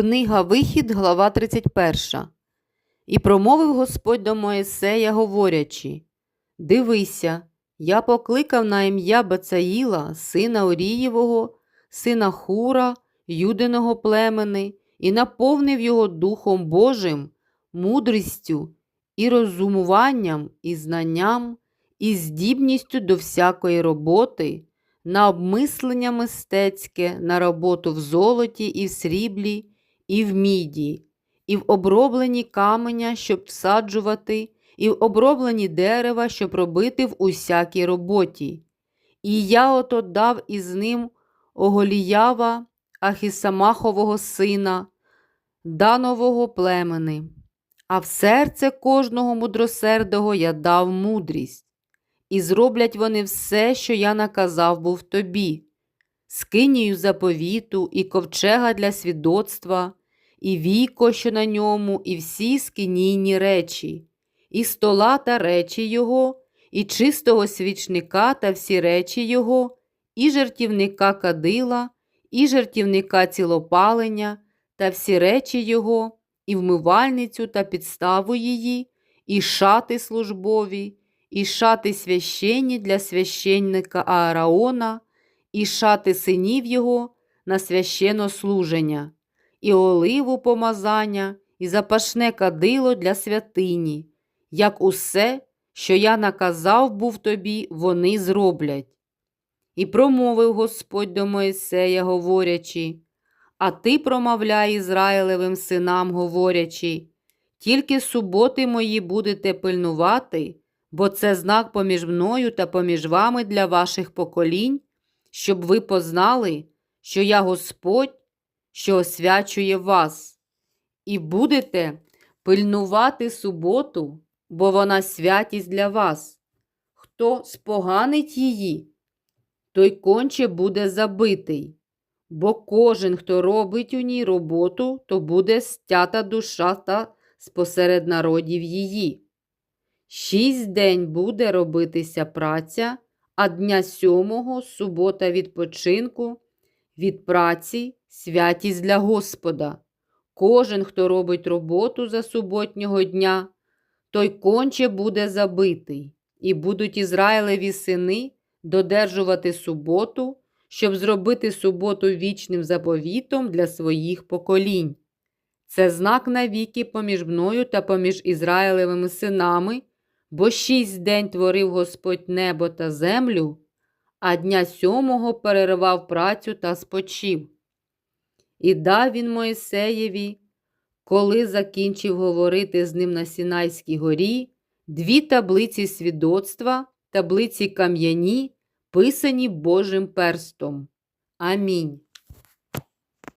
Книга Вихід, глава 31. І промовив Господь до Моїсея, говорячи: Дивися, я покликав на ім'я Бацаїла, сина Орієвого, сина Хура, Юдиного племени, і наповнив його Духом Божим, мудрістю і розумуванням, і знанням, і здібністю до всякої роботи, на обмислення мистецьке, на роботу в золоті і в сріблі, і в міді, і в обробленні каменя, щоб всаджувати, і в обробленні дерева, щоб робити в усякій роботі. І я ото дав із ним Оголіява, Ахісамахового сина, Данового племени, а в серце кожного мудросердого я дав мудрість. І зроблять вони все, що я наказав був тобі, скинію заповіту, і ковчега для свідоцтва, і віко, що на ньому, і всі скинійні речі, і стола та речі його, і чистого свічника та всі речі його, і жертівника кадила, і жертівника цілопалення, та всі речі його, і вмивальницю та підставу її, і шати службові, і шати священні для священника Аараона, і шати синів його на священнослуження, і оливу помазання, і запашне кадило для святині, як усе, що я наказав був тобі, вони зроблять. І промовив Господь до Моїсея, говорячи, а ти промовляй Ізраїлевим синам, говорячи, тільки суботи мої будете пильнувати, бо це знак поміж мною та поміж вами для ваших поколінь, щоб ви познали, що я Господь, що освячує вас, і будете пильнувати суботу, бо вона святість для вас. Хто споганить її, той конче буде забитий, бо кожен, хто робить у ній роботу, то буде стята душа та спосеред народів її. Шість день буде робитися праця, а дня сьомого субота відпочинку, від праці святість для Господа. Кожен, хто робить роботу за суботнього дня, той конче буде забитий, і будуть Ізраїлеві сини додержувати суботу, щоб зробити суботу вічним заповітом для своїх поколінь. Це знак навіки поміж мною та поміж Ізраїлевими синами, бо шість день творив Господь небо та землю, а дня сьомого перервав працю та спочив. І дав він Моїсеєві, коли закінчив говорити з ним на Сінайській горі, дві таблиці свідоцтва, таблиці кам'яні, писані Божим перстом. Амінь.